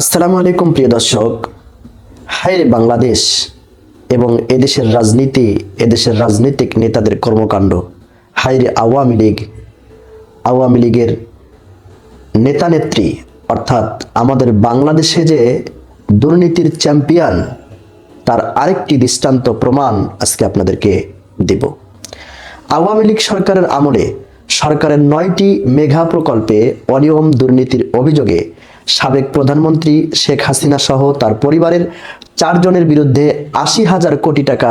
আসসালামু আলাইকুম প্রিয় দর্শক। হায় বাংলাদেশ এবং এদেশের রাজনীতি, এদেশের রাজনৈতিক নেতাদের কর্মকাণ্ড। হায় আওয়ামী লীগ, আওয়ামী লীগের নেতা নেত্রী অর্থাৎ আমাদের বাংলাদেশে যে দুর্নীতির চ্যাম্পিয়ন, তার আরেকটি দৃষ্টান্ত প্রমাণ আজকে আপনাদেরকে দেব। আওয়ামী লীগ সরকারের আমলে সরকারের নয়টি মেঘা প্রকল্পে অনিয়ম দুর্নীতির অভিযোগে সাবেক প্রধানমন্ত্রী শেখ হাসিনা সহ তার পরিবারের চারজনের বিরুদ্ধে আশি হাজার কোটি টাকা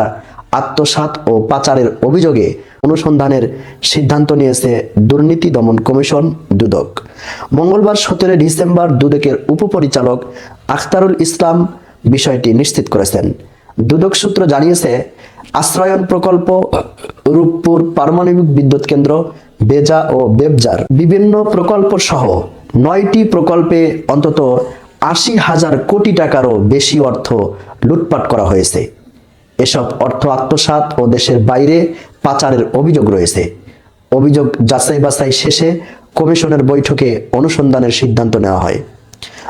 আত্মসাৎ ও পাচারের অভিযোগে অনুসন্ধানের সিদ্ধান্ত নিয়েছে দুর্নীতি দমন কমিশন দুদক। মঙ্গলবার সতেরো ডিসেম্বর দুদকের উপপরিচালক আখতারুল ইসলাম বিষয়টি নিশ্চিত করেছেন। দুদক সূত্র জানিয়েছে, আশ্রয়ন প্রকল্প রূপপুর পারমাণবিক বিদ্যুৎ কেন্দ্র বেজা ও বেবজার বিভিন্ন প্রকল্প সহ নয়টি প্রকল্পে অন্তত আশি হাজার কোটি টাকারও বেশি অর্থ লুটপাট করা হয়েছে। এসব অর্থ আত্মসাৎ ও দেশের বাইরে পাচারের অভিযোগ রয়েছে। অভিযোগ যাচাই বাছাই শেষে কমিশনের বৈঠকে অনুসন্ধানের সিদ্ধান্ত নেওয়া হয়।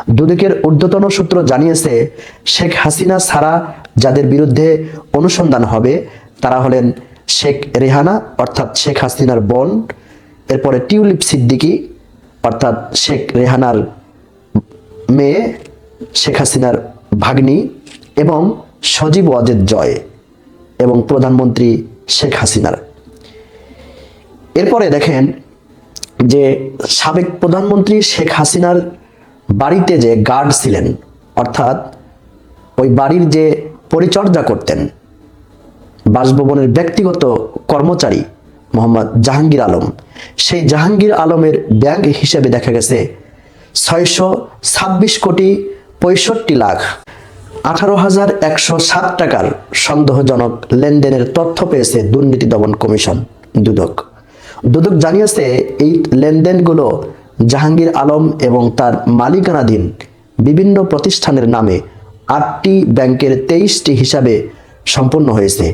দুদকের ঊর্ধ্বতন সূত্র জানিয়েছে, শেখ হাসিনা ছাড়া যাদের বিরুদ্ধে অনুসন্ধান হবে, তারা হলেন শেখ রেহানা, অর্থাৎ শেখ হাসিনার বোন এরপরে টিউলিপ সিদ্দিকী, অর্থাৎ শেখ রেহানার মেয়ে শেখ হাসিনার ভাগ্নি এবং সজীব ওয়াজেদ জয় এবং প্রধানমন্ত্রী শেখ হাসিনার। এরপরে দেখেন যে সাবেক প্রধানমন্ত্রী শেখ হাসিনার বাড়িতে যে গার্ড ছিলেন, অর্থাৎ ওই বাড়ির যে পরিচর্যা করতেন, বাসভবনের ব্যক্তিগত কর্মচারী মোহাম্মদ জাহাঙ্গীর আলম সেই জাহাঙ্গীর আলমের ব্যাংক হিসেবে দেখা গেছে। ছয়শো ছাব্বিশ কোটি পঁয়ষট্টি লাখ আঠারো হাজার একশো সাত টাকার সন্দেহজনক লেনদেনের তথ্য পেয়েছে দুর্নীতি দমন কমিশন, দুদক। দুদক জানিয়েছে, এই লেনদেনগুলো জাহাঙ্গীর আলম এবং তার মালিকানাধীন বিভিন্ন প্রতিষ্ঠানের নামে আটটি ব্যাংকের তেইশটি হিসাবে সম্পন্ন হয়েছে।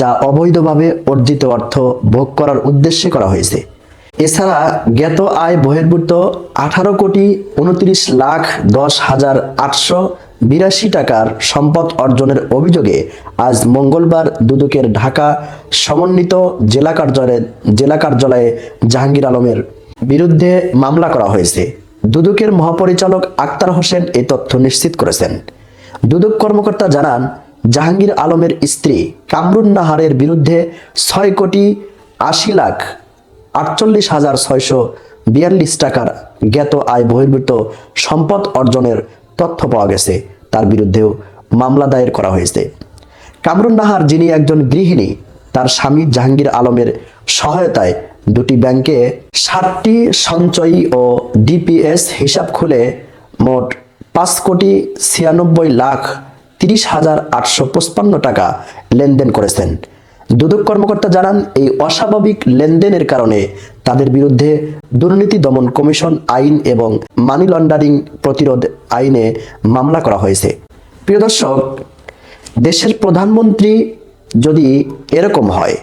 যা অবৈধভাবে অর্জিত অর্থ ভোগ করার উদ্দেশ্যে করা হয়েছে। এছাড়া জ্ঞাত আয় বহির্ভূত আঠারো কোটি উনত্রিশ লাখ দশ হাজার আটশো বিরাশি টাকার সম্পদ অর্জনের অভিযোগে আজ মঙ্গলবার দুদকের ঢাকা সমন্বিত জেলা কার্যালয়ে জেলা কার্যালয়ে জাহাঙ্গীর আলমের বিরুদ্ধে মামলা করা হয়েছে। দুদকের মহাপরিচালক আক্তার হোসেন এই তথ্য নিশ্চিত করেছেন। দুদক কর্মকর্তা জানান জাহাঙ্গীর আলমের স্ত্রী কামরুন নাহারের বিরুদ্ধে ছয় কোটি আশি লাখ আটচল্লিশ হাজার ছয়শো বিয়াল্লিশ টাকার জ্ঞাত আয় বহির্ভূত সম্পদ অর্জনের তথ্য পাওয়া গেছে। তার বিরুদ্ধেও মামলা দায়ের করা হয়েছে। কামরুন নাহার, যিনি একজন গৃহিণী, তার স্বামী জাহাঙ্গীর আলমের সহায়তায় দুটি ব্যাংকে ষাটটি সঞ্চয়ী ও ডিপিএস হিসাব খুলে মোট পাঁচ কোটি ছিয়ানব্বই লাখ তিরিশ হাজার আটশো পঁচপান্ন টাকা লেনদেন করেছেন। দুদক কর্মকর্তা জানান, এই অস্বাভাবিক লেনদেনের কারণে তাদের বিরুদ্ধে দুর্নীতি দমন কমিশন আইন এবং মানি লন্ডারিং প্রতিরোধ আইনে মামলা করা হয়েছে। প্রিয় দর্শক, দেশের প্রধানমন্ত্রী যদি এরকম হয়,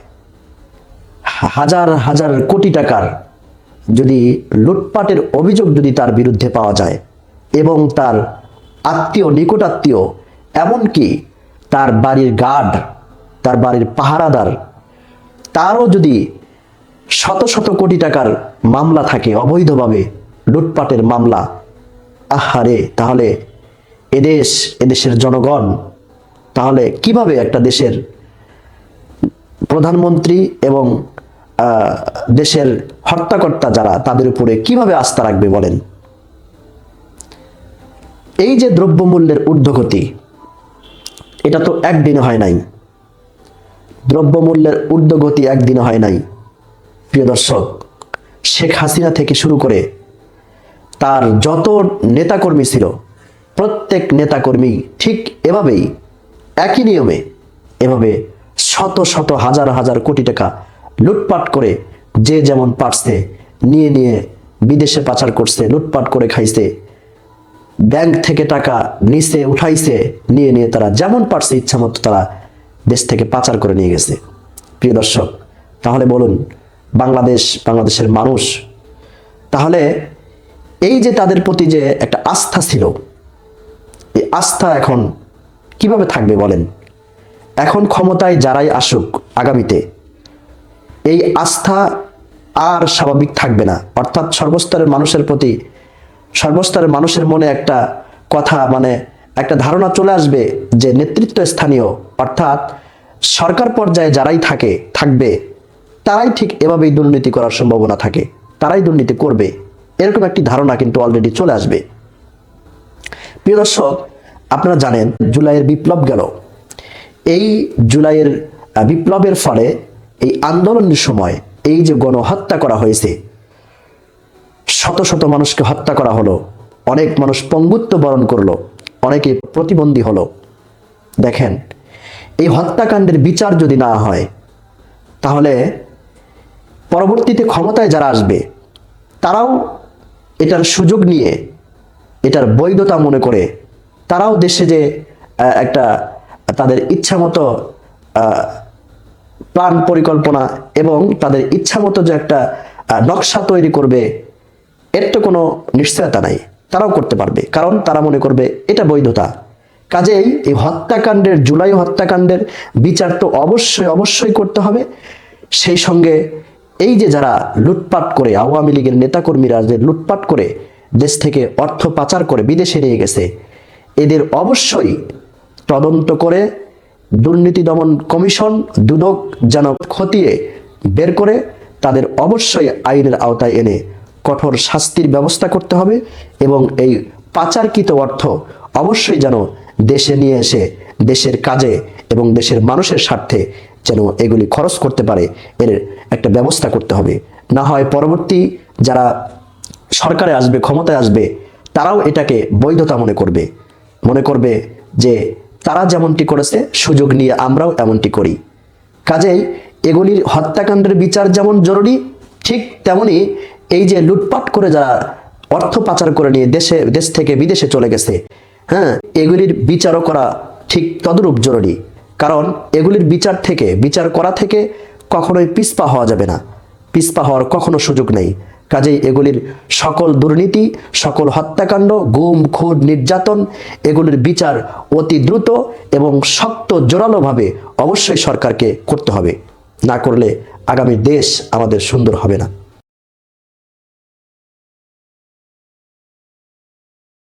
হাজার হাজার কোটি টাকার যদি লুটপাটের অভিযোগ যদি তার বিরুদ্ধে পাওয়া যায় এবং তার আত্মীয়, নিকটাত্মীয় এমনকি তার বাড়ির গার্ড, তার বাড়ির পাহারাদার, তারও যদি শত শত কোটি টাকার মামলা থাকে, অবৈধভাবে লুটপাটের মামলা, আহারে, তাহলে এদেশ এদেশের জনগণ, তাহলে কীভাবে একটা দেশের প্রধানমন্ত্রী এবং দেশের হত্যাকর্তা যারা, তাদের উপরে কীভাবে আস্থা রাখবে বলেন? এই যে দ্রব্যমূল্যের ঊর্ধ্বগতি এটা তো একদিনে হয় নাই। দ্রব্যমূল্যের ঊর্ধ্বগতি একদিনে হয় নাই। প্রিয় দর্শক, শেখ হাসিনা থেকে শুরু করে তার যত নেতাকর্মী ছিল, প্রত্যেক নেতাকর্মী ঠিক এভাবেই, একই নিয়মে এভাবে শত শত হাজার হাজার কোটি টাকা লুটপাট করে যে যেমন পারছে, নিয়ে নিয়ে বিদেশে পাচার করছে, লুটপাট করে খাইছে ব্যাংক থেকে টাকা নিচে উঠাইছে, নিয়ে নিয়ে তারা যেমন পারছে ইচ্ছা মতো তারা দেশ থেকে পাচার করে নিয়ে গেছে। প্রিয় দর্শক, তাহলে বলুন, বাংলাদেশ, বাংলাদেশের মানুষ, তাহলে এই যে তাদের প্রতি যে একটা আস্থা ছিল, এই আস্থা এখন কীভাবে থাকবে বলেন? এখন ক্ষমতায় যারাই আসুক আগামীতে, এই আস্থা আর স্বাভাবিক থাকবে না। অর্থাৎ সর্বস্তরের মানুষের প্রতি সর্বস্তরের মানুষের মনে একটা কথা মানে একটা ধারণা চলে আসবে যে নেতৃত্ব স্থানীয়, অর্থাৎ সরকার পর্যায়ে যারাই থাকে, থাকবে, তারাই ঠিক এভাবেই দুর্নীতি করার সম্ভাবনা থাকে, তারাই দুর্নীতি করবে। এরকম একটি ধারণা কিন্তু অলরেডি চলে আসবে। প্রিয় দর্শক, আপনারা জানেন জুলাইয়ের বিপ্লব গেল। এই জুলাইয়ের বিপ্লবের ফলে এই আন্দোলনের সময় এই যে গণহত্যা করা হয়েছে শত শত মানুষকে হত্যা করা হলো। অনেক মানুষ পঙ্গুত্ব বরণ করল। অনেকে প্রতিবন্ধী হলো। দেখেন, এই হত্যাকাণ্ডের বিচার যদি না হয়, তাহলে পরবর্তীতে ক্ষমতায় যারা আসবে, তারাও এটার সুযোগ নিয়ে, এটার বৈধতা মনে করে, তারাও দেশে যে একটা তাদের ইচ্ছা মতো প্ল্যান পরিকল্পনা এবং তাদের ইচ্ছা মতো যে একটা নকশা তৈরি করবে এর তো কোনো নিশ্চয়তা নাই। তারাও করতে পারবে, কারণ তারা মনে করবে এটা বৈধতা। কাজেই এই হত্যাকাণ্ডের, জুলাই হত্যাকাণ্ডের বিচার তো অবশ্যই অবশ্যই করতে হবে। সেই সঙ্গে এই যে যারা লুটপাট করে, আওয়ামী লীগের নেতাকর্মীরা যে লুটপাট করে, দেশ থেকে অর্থ পাচার করে বিদেশে নিয়ে গেছে, এদের অবশ্যই তদন্ত করে দুর্নীতি দমন কমিশন, দুদক যেন খতিয়ে বের করে, তাদের অবশ্যই আইনের আওতায় এনে কঠোর শাস্তির ব্যবস্থা করতে হবে এবং এই পাচারকৃত অর্থ অবশ্যই যেন দেশে নিয়ে এসে, দেশের কাজে এবং দেশের মানুষের স্বার্থে যেন এগুলি খরচ করতে পারে, এর একটা ব্যবস্থা করতে হবে। না হয় পরবর্তী যারা সরকারে আসবে, ক্ষমতায় আসবে, তারাও এটাকে বৈধতা মনে করবে। মনে করবে যে তারা যেমনটি করেছে, সুযোগ নিয়ে আমরাও এমনটি করি। কাজেই এগুলির হত্যাকাণ্ডের বিচার যেমন জরুরি, ঠিক তেমনি এই যে লুটপাট করে যারা অর্থ পাচার করে নিয়ে দেশে, দেশ থেকে বিদেশে চলে গেছে হ্যাঁ এগুলির বিচারও করা ঠিক তদরূপ জরুরি। কারণ এগুলির বিচার থেকে, বিচার করা থেকে কখনোই পিছপা হওয়া যাবে না। পিছপা হওয়ার কখনো সুযোগ নেই। কাজেই এগুলির সকল দুর্নীতি, সকল হত্যাকাণ্ড, গুম, খুন, নির্যাতন, এগুলির বিচার অতি দ্রুত এবং শক্ত, জোরালোভাবে অবশ্যই সরকারকে করতে হবে। না করলে আগামী দেশ আমাদের সুন্দর হবে না।